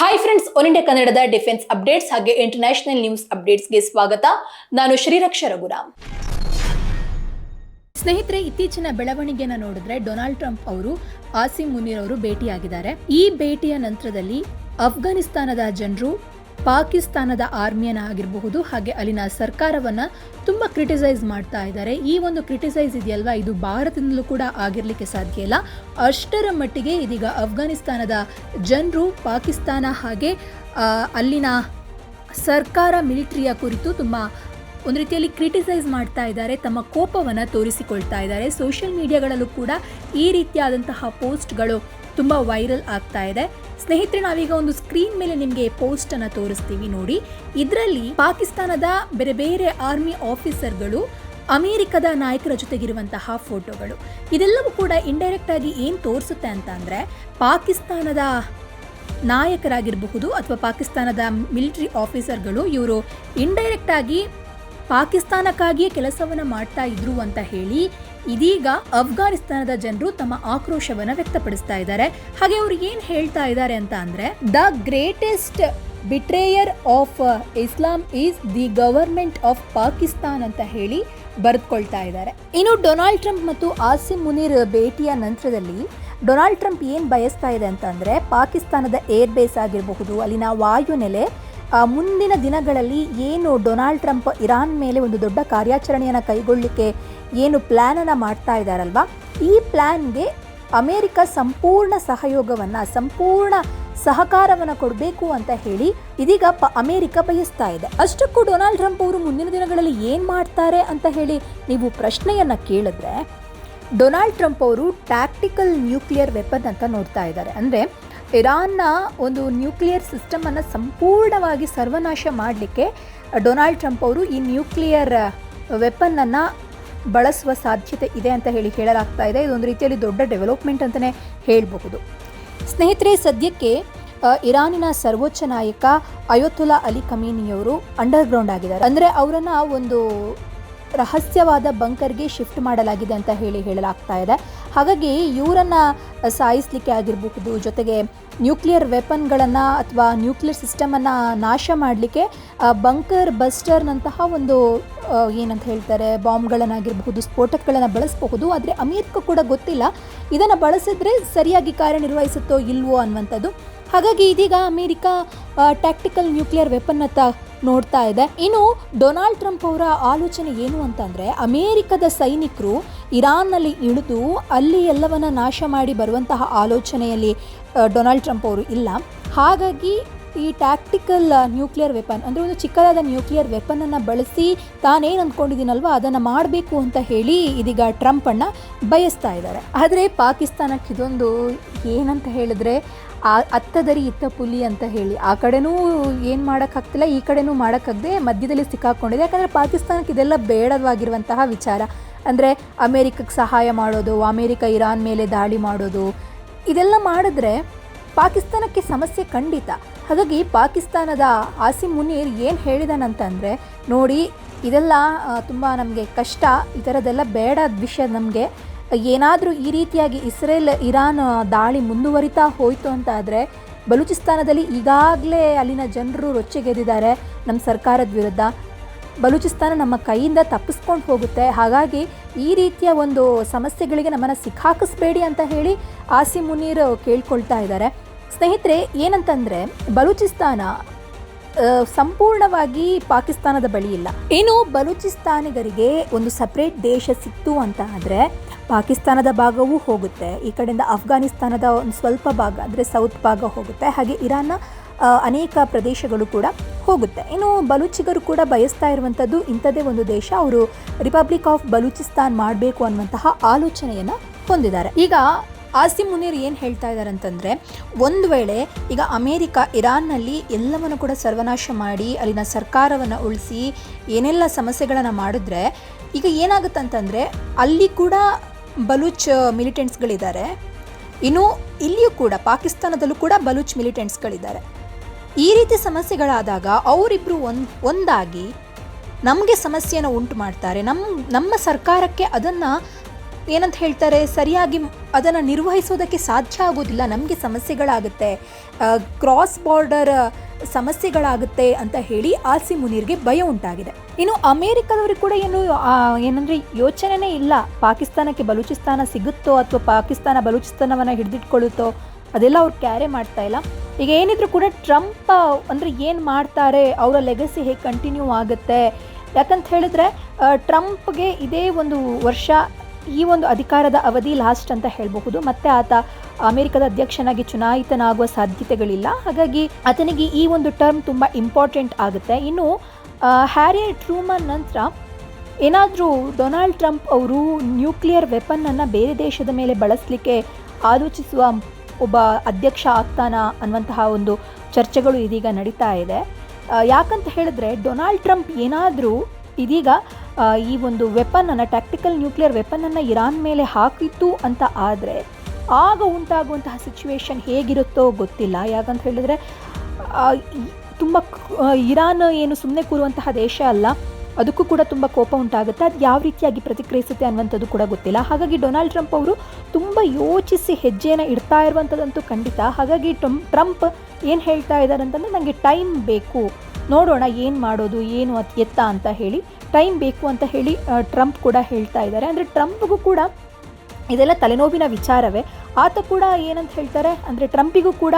Hi friends one India ಕನ್ನಡದ defence updates ಹಾಗೆ international news ಅಪ್ಡೇಟ್ಸ್ಗೆ ಸ್ವಾಗತ. ನಾನು ಶ್ರೀರಕ್ಷ ರಘುರಾಮ್ ಸ್ನೇಹಿತರೆ, ಇತ್ತೀಚಿನ ಬೆಳವಣಿಗೆನ ನೋಡಿದ್ರೆ ಡೊನಾಲ್ಡ್ ಟ್ರಂಪ್ ಅವರು ಆಸಿಂ ಮುನೀರ್ ಅವರು ಭೇಟಿಯಾಗಿದ್ದಾರೆ. ಈ ಭೇಟಿಯ ನಂತರದಲ್ಲಿ ಅಫ್ಘಾನಿಸ್ತಾನದ ಜನರು ಪಾಕಿಸ್ತಾನದ ಆರ್ಮಿಯನ್ನ ಆಗಿರಬಹುದು ಹಾಗೆ ಅಲ್ಲಿನ ಸರ್ಕಾರವನ್ನ ತುಂಬ ಕ್ರಿಟಿಸೈಸ್ ಮಾಡ್ತಾ ಇದ್ದಾರೆ. ಈ ಒಂದು ಕ್ರಿಟಿಸೈಸ್ ಇದೆಯಲ್ವಾ? ಇದು ಭಾರತದಿಂದಲೂ ಕೂಡ ಆಗಿರಲಿಕ್ಕೆ ಸಾಧ್ಯ ಇಲ್ಲ. ಅಷ್ಟರ ಮಟ್ಟಿಗೆ ಇದೀಗ ಅಫ್ಘಾನಿಸ್ತಾನದ ಜನರು ಪಾಕಿಸ್ತಾನ ಹಾಗೆ ಅಲ್ಲಿನ ಸರ್ಕಾರ, ಮಿಲಿಟರಿಯ ಕುರಿತು ತುಂಬ ಒಂದು ರೀತಿಯಲ್ಲಿ ಕ್ರಿಟಿಸೈಸ್ ಮಾಡ್ತಾ ಇದ್ದಾರೆ, ತಮ್ಮ ಕೋಪವನ್ನು ತೋರಿಸಿಕೊಳ್ತಾ ಇದ್ದಾರೆ. ಸೋಷಿಯಲ್ ಮೀಡಿಯಾಗಳಲ್ಲೂ ಕೂಡ ಈ ರೀತಿಯಾದಂತಹ ಪೋಸ್ಟ್ಗಳು ತುಂಬ ವೈರಲ್ ಆಗ್ತಾ ಇದೆ. ಸ್ನೇಹಿತರೆ, ನಾವೀಗ ಒಂದು ಸ್ಕ್ರೀನ್ ಮೇಲೆ ನಿಮಗೆ ಪೋಸ್ಟ್ ಅನ್ನ ತೋರಿಸ್ತೀವಿ ನೋಡಿ. ಇದರಲ್ಲಿ ಪಾಕಿಸ್ತಾನದ ಬೇರೆ ಬೇರೆ ಆರ್ಮಿ ಆಫೀಸರ್ಗಳು, ಅಮೆರಿಕದ ನಾಯಕರ ಜೊತೆಗಿರುವಂತಹ ಫೋಟೋಗಳು. ಇದೆಲ್ಲವೂ ಕೂಡ ಇಂಡೈರೆಕ್ಟ್ ಆಗಿ ಏನು ತೋರಿಸುತ್ತೆ ಅಂತ ಅಂದರೆ, ಪಾಕಿಸ್ತಾನದ ನಾಯಕರಾಗಿರಬಹುದು ಅಥವಾ ಪಾಕಿಸ್ತಾನದ ಮಿಲಿಟರಿ ಆಫೀಸರ್ಗಳು ಇವರು ಇಂಡೈರೆಕ್ಟ್ ಆಗಿ ಪಾಕಿಸ್ತಾನಕ್ಕಾಗಿಯೇ ಕೆಲಸವನ್ನ ಮಾಡ್ತಾ ಇದ್ರು ಅಂತ ಹೇಳಿ ಇದೀಗ ಅಫ್ಘಾನಿಸ್ತಾನದ ಜನರು ತಮ್ಮ ಆಕ್ರೋಶವನ್ನ ವ್ಯಕ್ತಪಡಿಸ್ತಾ ಇದ್ದಾರೆ. ಹಾಗೆ ಅವ್ರು ಏನ್ ಹೇಳ್ತಾ ಇದ್ದಾರೆ ಅಂತ ಅಂದ್ರೆ the greatest betrayer of Islam is the government of Pakistan ಅಂತ ಹೇಳಿ ಬರೆದ್ಕೊಳ್ತಾ ಇದ್ದಾರೆ. ಇನ್ನು ಡೊನಾಲ್ಡ್ ಟ್ರಂಪ್ ಮತ್ತು ಆಸಿಮ್ ಮುನೀರ್ ಭೇಟಿಯ ನಂತರದಲ್ಲಿ ಡೊನಾಲ್ಡ್ ಟ್ರಂಪ್ ಏನು ಬಯಸ್ತಾ ಇದೆ ಅಂತಂದರೆ ಪಾಕಿಸ್ತಾನದ ಏರ್ ಬೇಸ್ ಆಗಿರಬಹುದು, ಅಲ್ಲಿನ ವಾಯುನೆಲೆ ಮುಂದಿನ ದಿನಗಳಲ್ಲಿ ಏನು ಡೊನಾಲ್ಡ್ ಟ್ರಂಪ್ ಇರಾನ್ ಮೇಲೆ ಒಂದು ದೊಡ್ಡ ಕಾರ್ಯಾಚರಣೆಯನ್ನು ಕೈಗೊಳ್ಳಲಿಕ್ಕೆ ಏನು ಪ್ಲ್ಯಾನನ್ನು ಮಾಡ್ತಾ ಇದ್ದಾರಲ್ವಾ ಈ ಪ್ಲ್ಯಾನ್ಗೆ ಅಮೇರಿಕ ಸಂಪೂರ್ಣ ಸಹಯೋಗವನ್ನು, ಸಂಪೂರ್ಣ ಸಹಕಾರವನ್ನು ಕೊಡಬೇಕು ಅಂತ ಹೇಳಿ ಇದೀಗ ಪ ಅಮೇರಿಕ ಬಯಸ್ತಾ ಇದೆ. ಅಷ್ಟಕ್ಕೂ ಡೊನಾಲ್ಡ್ ಟ್ರಂಪ್ ಅವರು ಮುಂದಿನ ದಿನಗಳಲ್ಲಿ ಏನು ಮಾಡ್ತಾರೆ ಅಂತ ಹೇಳಿ ನೀವು ಪ್ರಶ್ನೆಯನ್ನು ಕೇಳಿದ್ರೆ, ಡೊನಾಲ್ಡ್ ಟ್ರಂಪ್ ಅವರು ಟ್ಯಾಕ್ಟಿಕಲ್ ನ್ಯೂಕ್ಲಿಯರ್ ವೆಪನ್ ಅಂತ ನೋಡ್ತಾ ಇದ್ದಾರೆ. ಅಂದರೆ ಇರಾನ್ನ ಒಂದು ನ್ಯೂಕ್ಲಿಯರ್ ಸಿಸ್ಟಮನ್ನು ಸಂಪೂರ್ಣವಾಗಿ ಸರ್ವನಾಶ ಮಾಡಲಿಕ್ಕೆ ಡೊನಾಲ್ಡ್ ಟ್ರಂಪ್ ಅವರು ಈ ನ್ಯೂಕ್ಲಿಯರ್ ವೆಪನ್ನನ್ನು ಬಳಸುವ ಸಾಧ್ಯತೆ ಇದೆ ಅಂತ ಹೇಳಿ ಹೇಳಲಾಗ್ತಾ ಇದೆ. ಇದೊಂದು ರೀತಿಯಲ್ಲಿ ದೊಡ್ಡ ಡೆವಲಪ್ಮೆಂಟ್ ಅಂತಲೇ ಹೇಳಬಹುದು. ಸ್ನೇಹಿತರೆ, ಸದ್ಯಕ್ಕೆ ಇರಾನಿನ ಸರ್ವೋಚ್ಚ ನಾಯಕ ಅಯೋತುಲ್ಲಾ ಅಲಿ ಕಮೀನಿಯವರು ಅಂಡರ್ಗ್ರೌಂಡ್ ಆಗಿದ್ದಾರೆ. ಅಂದರೆ ಅವರನ್ನು ಒಂದು ರಹಸ್ಯವಾದ ಬಂಕರ್ಗೆ ಶಿಫ್ಟ್ ಮಾಡಲಾಗಿದೆ ಅಂತ ಹೇಳಿ ಹೇಳಲಾಗ್ತಾ ಇದೆ. ಹಾಗಾಗಿ ಇವರನ್ನು ಸಾಯಿಸಲಿಕ್ಕೆ ಆಗಿರಬಹುದು, ಜೊತೆಗೆ ನ್ಯೂಕ್ಲಿಯರ್ ವೆಪನ್ಗಳನ್ನು ಅಥವಾ ನ್ಯೂಕ್ಲಿಯರ್ ಸಿಸ್ಟಮನ್ನು ನಾಶ ಮಾಡಲಿಕ್ಕೆ ಬಂಕರ್ ಬಸ್ಟರ್ನಂತಹ ಒಂದು ಏನಂತ ಹೇಳ್ತಾರೆ, ಬಾಂಬ್ಗಳನ್ನಾಗಿರಬಹುದು, ಸ್ಫೋಟಕಗಳನ್ನು ಬಳಸಬಹುದು. ಆದರೆ ಅಮೇರಿಕ ಕೂಡ ಗೊತ್ತಿಲ್ಲ. ಇದನ್ನು ಬಳಸಿದ್ರೆ ಸರಿಯಾಗಿ ಕಾರ್ಯನಿರ್ವಹಿಸುತ್ತೋ ಇಲ್ವೋ ಅನ್ನುವಂಥದ್ದು. ಹಾಗಾಗಿ ಇದೀಗ ಅಮೇರಿಕಾ ಟ್ಯಾಕ್ಟಿಕಲ್ ನ್ಯೂಕ್ಲಿಯರ್ ವೆಪನ್ ಅತ್ತ ನೋಡ್ತಾ ಇದೆ. ಇನ್ನು ಡೊನಾಲ್ಡ್ ಟ್ರಂಪ್ ಅವರ ಆಲೋಚನೆ ಏನು ಅಂತಂದ್ರೆ, ಅಮೇರಿಕದ ಸೈನಿಕರು ಇರಾನ್ನಲ್ಲಿ ಇಳಿದು ಅಲ್ಲಿ ಎಲ್ಲವನ್ನ ನಾಶ ಮಾಡಿ ಬರುವಂತಹ ಆಲೋಚನೆಯಲ್ಲಿ ಡೊನಾಲ್ಡ್ ಟ್ರಂಪ್ ಅವರು ಇಲ್ಲ. ಹಾಗಾಗಿ ಈ ಟ್ಯಾಕ್ಟಿಕಲ್ ನ್ಯೂಕ್ಲಿಯರ್ ವೆಪನ್ ಅಂದರೆ ಒಂದು ಚಿಕ್ಕದಾದ ನ್ಯೂಕ್ಲಿಯರ್ ವೆಪನನ್ನು ಬಳಸಿ ತಾನೇನು ಅಂದ್ಕೊಂಡಿದ್ದೀನಲ್ವ ಅದನ್ನು ಮಾಡಬೇಕು ಅಂತ ಹೇಳಿ ಇದೀಗ ಟ್ರಂಪನ್ನು ಬಯಸ್ತಾ ಇದ್ದಾರೆ. ಆದರೆ ಪಾಕಿಸ್ತಾನಕ್ಕೆ ಇದೊಂದು ಏನಂತ ಹೇಳಿದ್ರೆ, ಆ, ಅತ್ತದರಿ ಇತ್ತ ಪುಲಿ ಅಂತ ಹೇಳಿ. ಆ ಕಡೆನೂ ಏನು ಮಾಡೋಕ್ಕಾಗ್ತಿಲ್ಲ, ಈ ಕಡೆನೂ ಮಾಡೋಕ್ಕಾಗದೆ ಮಧ್ಯದಲ್ಲಿ ಸಿಕ್ಕಾಕೊಂಡಿದೆ. ಯಾಕಂದರೆ ಪಾಕಿಸ್ತಾನಕ್ಕೆ ಇದೆಲ್ಲ ಬೇಡವಾಗಿರುವಂತಹ ವಿಚಾರ. ಅಂದರೆ ಅಮೇರಿಕಕ್ಕೆ ಸಹಾಯ ಮಾಡೋದು, ಅಮೇರಿಕ ಇರಾನ್ ಮೇಲೆ ದಾಳಿ ಮಾಡೋದು, ಇದೆಲ್ಲ ಮಾಡಿದ್ರೆ ಪಾಕಿಸ್ತಾನಕ್ಕೆ ಸಮಸ್ಯೆ ಖಂಡಿತ. ಹಾಗಾಗಿ ಪಾಕಿಸ್ತಾನದ ಆಸಿಮ್ ಮುನೀರ್ ಏನು ಹೇಳಿದಾನಂತಂದರೆ, ನೋಡಿ, ಇದೆಲ್ಲ ತುಂಬ ನಮಗೆ ಕಷ್ಟ ಈ ಥರದ್ದೆಲ್ಲ ಬೇಡ ವಿಷಯ ನಮಗೆ. ಏನಾದರೂ ಈ ರೀತಿಯಾಗಿ ಇಸ್ರೇಲ್, ಇರಾನ್ ದಾಳಿ ಮುಂದುವರಿತಾ ಹೋಯಿತು ಅಂತ ಆದರೆ ಬಲೂಚಿಸ್ತಾನದಲ್ಲಿ ಈಗಾಗಲೇ ಅಲ್ಲಿನ ಜನರು ರೊಚ್ಚೆಗೆದ್ದಿದ್ದಾರೆ ನಮ್ಮ ಸರ್ಕಾರದ ವಿರುದ್ಧ. ಬಲೂಚಿಸ್ತಾನ ನಮ್ಮ ಕೈಯಿಂದ ತಪ್ಪಿಸ್ಕೊಂಡು ಹೋಗುತ್ತೆ. ಹಾಗಾಗಿ ಈ ರೀತಿಯ ಒಂದು ಸಮಸ್ಯೆಗಳಿಗೆ ನಮ್ಮನ್ನು ಸಿಕ್ಕಾಕಿಸ್ಬೇಡಿ ಅಂತ ಹೇಳಿ ಆಸಿ ಮುನೀರ್ ಕೇಳ್ಕೊಳ್ತಾ ಇದ್ದಾರೆ. ಸ್ನೇಹಿತರೆ, ಏನಂತಂದರೆ ಬಲೂಚಿಸ್ತಾನ ಸಂಪೂರ್ಣವಾಗಿ ಪಾಕಿಸ್ತಾನದ ಬಳಿ ಇಲ್ಲ. ಇನ್ನು ಬಲೂಚಿಸ್ತಾನಿಗರಿಗೆ ಒಂದು ಸಪ್ರೇಟ್ ದೇಶ ಸಿಕ್ತು ಅಂತ ಆದರೆ ಪಾಕಿಸ್ತಾನದ ಭಾಗವೂ ಹೋಗುತ್ತೆ. ಈ ಕಡೆಯಿಂದ ಅಫ್ಘಾನಿಸ್ತಾನದ ಒಂದು ಸ್ವಲ್ಪ ಭಾಗ, ಅಂದರೆ ಸೌತ್ ಭಾಗ ಹೋಗುತ್ತೆ. ಹಾಗೆ ಇರಾನ್ನ ಅನೇಕ ಪ್ರದೇಶಗಳು ಕೂಡ ಹೋಗುತ್ತೆ. ಇನ್ನು ಬಲೂಚಿಗರು ಕೂಡ ಬಯಸ್ತಾ ಇರುವಂಥದ್ದು ಇಂಥದ್ದೇ ಒಂದು ದೇಶ. ಅವರು ರಿಪಬ್ಲಿಕ್ ಆಫ್ ಬಲೂಚಿಸ್ತಾನ್ ಮಾಡಬೇಕು ಅನ್ನುವಂತಹ ಆಲೋಚನೆಯನ್ನು ಹೊಂದಿದ್ದಾರೆ. ಈಗ ಆಸಿಮ್ ಮುನೀರ್ ಏನು ಹೇಳ್ತಾ ಇದ್ದಾರೆ ಅಂತಂದರೆ ಒಂದು ವೇಳೆ ಈಗ ಅಮೇರಿಕ ಇರಾನ್ನಲ್ಲಿ ಎಲ್ಲವನ್ನು ಕೂಡ ಸರ್ವನಾಶ ಮಾಡಿ ಅಲ್ಲಿನ ಸರ್ಕಾರವನ್ನು ಉಳಿಸಿ ಏನೆಲ್ಲ ಸಮಸ್ಯೆಗಳನ್ನು ಮಾಡಿದ್ರೆ, ಈಗ ಏನಾಗುತ್ತಂತಂದರೆ, ಅಲ್ಲಿ ಕೂಡ ಬಲೂಚ್ ಮಿಲಿಟೆಂಟ್ಸ್ಗಳಿದ್ದಾರೆ. ಇನ್ನು ಇಲ್ಲಿಯೂ ಕೂಡ, ಪಾಕಿಸ್ತಾನದಲ್ಲೂ ಕೂಡ ಬಲೂಚ್ ಮಿಲಿಟೆಂಟ್ಸ್ಗಳಿದ್ದಾರೆ. ಈ ರೀತಿ ಸಮಸ್ಯೆಗಳಾದಾಗ ಅವರಿಬ್ಬರು ಒಂದು, ಒಂದಾಗಿ ನಮಗೆ ಸಮಸ್ಯೆಯನ್ನು ಉಂಟು ಮಾಡ್ತಾರೆ. ನಮ್ಮ ನಮ್ಮ ಸರ್ಕಾರಕ್ಕೆ ಅದನ್ನು ಏನಂತ ಹೇಳ್ತಾರೆ, ಸರಿಯಾಗಿ ಅದನ್ನು ನಿರ್ವಹಿಸೋದಕ್ಕೆ ಸಾಧ್ಯ ಆಗೋದಿಲ್ಲ, ನಮಗೆ ಸಮಸ್ಯೆಗಳಾಗುತ್ತೆ ಕ್ರಾಸ್ ಬಾರ್ಡರ್ ಸಮಸ್ಯೆಗಳಾಗುತ್ತೆ ಅಂತ ಹೇಳಿ ಆಸಿ ಮುನೀರ್ಗೆ ಭಯ ಉಂಟಾಗಿದೆ. ಇನ್ನು ಅಮೇರಿಕದವ್ರಿಗೆ ಕೂಡ ಏನು ಏನಂದ್ರೆ ಯೋಚನೆನೇ ಇಲ್ಲ, ಪಾಕಿಸ್ತಾನಕ್ಕೆ ಬಲೂಚಿಸ್ತಾನ ಸಿಗುತ್ತೋ ಅಥವಾ ಪಾಕಿಸ್ತಾನ ಬಲೂಚಿಸ್ತಾನವನ್ನು ಹಿಡಿದಿಟ್ಕೊಳ್ಳುತ್ತೋ, ಅದೆಲ್ಲ ಅವ್ರು ಕ್ಯಾರೆ ಮಾಡ್ತಾ ಇಲ್ಲ. ಈಗ ಏನಿದ್ರು ಕೂಡ ಟ್ರಂಪ್ ಅಂದರೆ ಏನು ಮಾಡ್ತಾರೆ, ಅವರ ಲೆಗಸಿ ಹೇಗೆ ಕಂಟಿನ್ಯೂ ಆಗುತ್ತೆ, ಯಾಕಂತ ಹೇಳಿದ್ರೆ ಟ್ರಂಪ್ಗೆ ಇದೇ ಒಂದು ವರ್ಷ ಈ ಒಂದು ಅಧಿಕಾರದ ಅವಧಿ ಲಾಸ್ಟ್ ಅಂತ ಹೇಳಬಹುದು. ಮತ್ತೆ ಆತ ಅಮೆರಿಕದ ಅಧ್ಯಕ್ಷನಾಗಿ ಚುನಾಯಿತನಾಗುವ ಸಾಧ್ಯತೆಗಳಿಲ್ಲ. ಹಾಗಾಗಿ ಆತನಿಗೆ ಈ ಒಂದು ಟರ್ಮ್ ತುಂಬ ಇಂಪಾರ್ಟೆಂಟ್ ಆಗುತ್ತೆ. ಇನ್ನು ಹ್ಯಾರಿ ಟ್ರೂಮನ್ ನಂತರ ಏನಾದರೂ ಡೊನಾಲ್ಡ್ ಟ್ರಂಪ್ ಅವರು ನ್ಯೂಕ್ಲಿಯರ್ ವೆಪನ್ನನ್ನು ಬೇರೆ ದೇಶದ ಮೇಲೆ ಬಳಸಲಿಕ್ಕೆ ಆಲೋಚಿಸುವ ಒಬ್ಬ ಅಧ್ಯಕ್ಷ ಆಗ್ತಾನ ಅನ್ನುವಂತಹ ಒಂದು ಚರ್ಚೆಗಳು ಇದೀಗ ನಡೀತಾ ಇದೆ. ಯಾಕಂತ ಹೇಳಿದ್ರೆ, ಡೊನಾಲ್ಡ್ ಟ್ರಂಪ್ ಏನಾದರೂ ಇದೀಗ ಈ ಒಂದು ವೆಪನನ್ನು ಟ್ಯಾಕ್ಟಿಕಲ್ ನ್ಯೂಕ್ಲಿಯರ್ ವೆಪನನ್ನು ಇರಾನ್ ಮೇಲೆ ಹಾಕಿತ್ತು ಅಂತ ಆದರೆ, ಆಗ ಉಂಟಾಗುವಂತಹ ಸಿಚುವೇಶನ್ ಹೇಗಿರುತ್ತೋ ಗೊತ್ತಿಲ್ಲ. ಯಾಕಂತ ಹೇಳಿದ್ರೆ ತುಂಬ ಇರಾನ್ ಏನು ಸುಮ್ಮನೆ ಕೂರುವಂತಹ ದೇಶ ಅಲ್ಲ. ಅದಕ್ಕೂ ಕೂಡ ತುಂಬ ಕೋಪ ಉಂಟಾಗುತ್ತೆ. ಅದು ಯಾವ ರೀತಿಯಾಗಿ ಪ್ರತಿಕ್ರಿಯಿಸುತ್ತೆ ಅನ್ನುವಂಥದ್ದು ಕೂಡ ಗೊತ್ತಿಲ್ಲ. ಹಾಗಾಗಿ ಡೊನಾಲ್ಡ್ ಟ್ರಂಪ್ ಅವರು ತುಂಬ ಯೋಚಿಸಿ ಹೆಜ್ಜೆಯನ್ನು ಇಡ್ತಾ ಇರುವಂಥದ್ದಂತೂ ಖಂಡಿತ. ಹಾಗಾಗಿ ಟ್ರಂಪ್ ಟ್ರಂಪ್ ಏನು ಹೇಳ್ತಾ ಇದ್ದಾರೆ ಅಂತಂದರೆ ನನಗೆ ಟೈಮ್ ಬೇಕು. ನೋಡೋಣ ಏನು ಮಾಡೋದು, ಏನು ಎತ್ತ ಅಂತ ಹೇಳಿ ಟೈಮ್ ಬೇಕು ಅಂತ ಹೇಳಿ ಟ್ರಂಪ್ ಕೂಡ ಹೇಳ್ತಾ ಇದ್ದಾರೆ. ಅಂದರೆ ಟ್ರಂಪ್ಗೂ ಕೂಡ ಇದೆಲ್ಲ ತಲೆನೋವಿನ ವಿಚಾರವೇ. ಆತ ಕೂಡ ಏನಂತ ಹೇಳ್ತಾರೆ? ಅಂದರೆ ಟ್ರಂಪಿಗೂ ಕೂಡ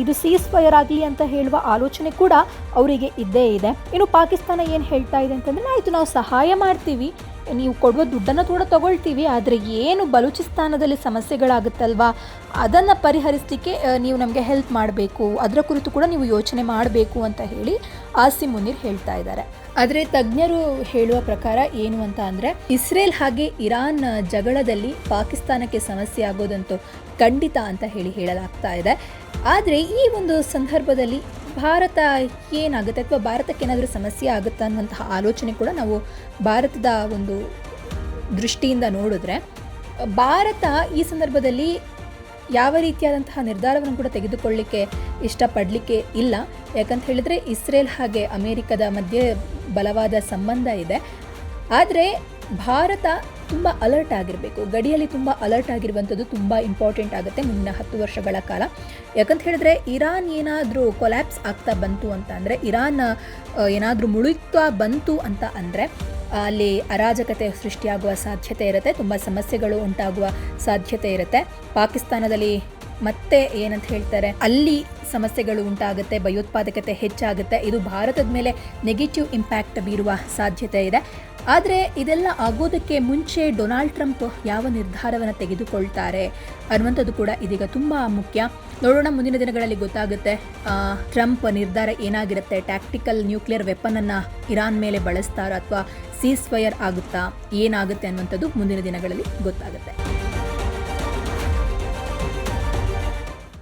ಇದು ಸೀಸ್ ಫೈರ್ ಆಗಲಿ ಅಂತ ಹೇಳುವ ಆಲೋಚನೆ ಕೂಡ ಅವರಿಗೆ ಇದ್ದೇ ಇದೆ. ಇನ್ನು ಪಾಕಿಸ್ತಾನ ಏನು ಹೇಳ್ತಾ ಇದೆ ಅಂತಂದರೆ, ಆಯಿತು ನಾವು ಸಹಾಯ ಮಾಡ್ತೀವಿ. ನೀವು ಕೊಡುವ ದುಡ್ಡನ್ನು ಕೂಡ ತಗೊಳ್ತೀವಿ, ಆದರೆ ಏನು ಬಲೂಚಿಸ್ತಾನದಲ್ಲಿ ಸಮಸ್ಯೆಗಳಾಗುತ್ತಲ್ವಾ? ಅದನ್ನು ಪರಿಹರಿಸಲಿಕ್ಕೆ ನೀವು ನಮಗೆ ಹೆಲ್ಪ್ ಮಾಡಬೇಕು. ಅದರ ಕುರಿತು ಕೂಡ ನೀವು ಯೋಚನೆ ಮಾಡಬೇಕು ಅಂತ ಹೇಳಿ ಆಸಿ ಮುನೀರ್ ಹೇಳ್ತಾ ಇದ್ದಾರೆ. ಆದರೆ ತಜ್ಞರು ಹೇಳುವ ಪ್ರಕಾರ ಏನು ಅಂತ ಅಂದರೆ, ಇಸ್ರೇಲ್ ಹಾಗೆ ಇರಾನ್ ಜಗಳದಲ್ಲಿ ಪಾಕಿಸ್ತಾನಕ್ಕೆ ಸಮಸ್ಯೆ ಆಗೋದಂತೂ ಖಂಡಿತ ಅಂತ ಹೇಳಿ ಹೇಳಲಾಗ್ತಾ ಇದೆ. ಆದರೆ ಈ ಒಂದು ಸಂದರ್ಭದಲ್ಲಿ ಭಾರತ ಏನಾಗುತ್ತೆ ಅಥವಾ ಭಾರತಕ್ಕೆ ಏನಾದರೂ ಸಮಸ್ಯೆ ಆಗುತ್ತಾ ಅನ್ನುವಂತಹ ಆಲೋಚನೆ ಕೂಡ ನಾವು ಭಾರತದ ಒಂದು ದೃಷ್ಟಿಯಿಂದ ನೋಡಿದ್ರೆ, ಭಾರತ ಈ ಸಂದರ್ಭದಲ್ಲಿ ಯಾವ ರೀತಿಯಾದಂತಹ ನಿರ್ಧಾರವನ್ನು ಕೂಡ ತೆಗೆದುಕೊಳ್ಳಿಕ್ಕೆ ಇಷ್ಟಪಡಲಿಕ್ಕೆ ಇಲ್ಲ. ಯಾಕಂತ ಹೇಳಿದರೆ ಇಸ್ರೇಲ್ ಹಾಗೆ ಅಮೇರಿಕದ ಮಧ್ಯೆ ಬಲವಾದ ಸಂಬಂಧ ಇದೆ. ಆದರೆ ಭಾರತ ತುಂಬ ಅಲರ್ಟ್ ಆಗಿರಬೇಕು. ಗಡಿಯಲ್ಲಿ ತುಂಬ ಅಲರ್ಟ್ ಆಗಿರುವಂಥದ್ದು ತುಂಬ ಇಂಪಾರ್ಟೆಂಟ್ ಆಗುತ್ತೆ ಮುಂದಿನ ಹತ್ತು ವರ್ಷಗಳ ಕಾಲ. ಯಾಕಂತ ಹೇಳಿದ್ರೆ ಇರಾನ್ ಏನಾದರೂ ಕೊಲ್ಯಾಪ್ಸ್ ಆಗ್ತಾ ಬಂತು ಅಂತ ಅಂದರೆ, ಇರಾನ್ ಏನಾದರೂ ಮುಳುಗ್ತಾ ಬಂತು ಅಂತ ಅಂದರೆ, ಅಲ್ಲಿ ಅರಾಜಕತೆ ಸೃಷ್ಟಿಯಾಗುವ ಸಾಧ್ಯತೆ ಇರುತ್ತೆ, ತುಂಬ ಸಮಸ್ಯೆಗಳು ಉಂಟಾಗುವ ಸಾಧ್ಯತೆ ಇರುತ್ತೆ. ಪಾಕಿಸ್ತಾನದಲ್ಲಿ ಮತ್ತೆ ಏನಂತ ಹೇಳ್ತಾರೆ, ಅಲ್ಲಿ ಸಮಸ್ಯೆಗಳು ಉಂಟಾಗುತ್ತೆ, ಭಯೋತ್ಪಾದಕತೆ ಹೆಚ್ಚಾಗುತ್ತೆ, ಇದು ಭಾರತದ ಮೇಲೆ ನೆಗೆಟಿವ್ ಇಂಪ್ಯಾಕ್ಟ್ ಬೀರುವ ಸಾಧ್ಯತೆ ಇದೆ. ಆದರೆ ಇದೆಲ್ಲ ಆಗೋದಕ್ಕೆ ಮುಂಚೆ ಡೊನಾಲ್ಡ್ ಟ್ರಂಪ್ ಯಾವ ನಿರ್ಧಾರವನ್ನು ತೆಗೆದುಕೊಳ್ತಾರೆ ಅನ್ನುವಂಥದ್ದು ಕೂಡ ಇದೀಗ ತುಂಬ ಮುಖ್ಯ. ನೋಡೋಣ, ಮುಂದಿನ ದಿನಗಳಲ್ಲಿ ಗೊತ್ತಾಗುತ್ತೆ ಟ್ರಂಪ್ ನಿರ್ಧಾರ ಏನಾಗಿರುತ್ತೆ ಟ್ಯಾಕ್ಟಿಕಲ್ ನ್ಯೂಕ್ಲಿಯರ್ ವೆಪನನ್ನು ಇರಾನ್ ಮೇಲೆ ಬಳಸ್ತಾರಾ ಅಥವಾ ಸೀಸ್ ಫೈರ್ ಆಗುತ್ತಾ, ಏನಾಗುತ್ತೆ ಅನ್ನುವಂಥದ್ದು ಮುಂದಿನ ದಿನಗಳಲ್ಲಿ ಗೊತ್ತಾಗುತ್ತೆ.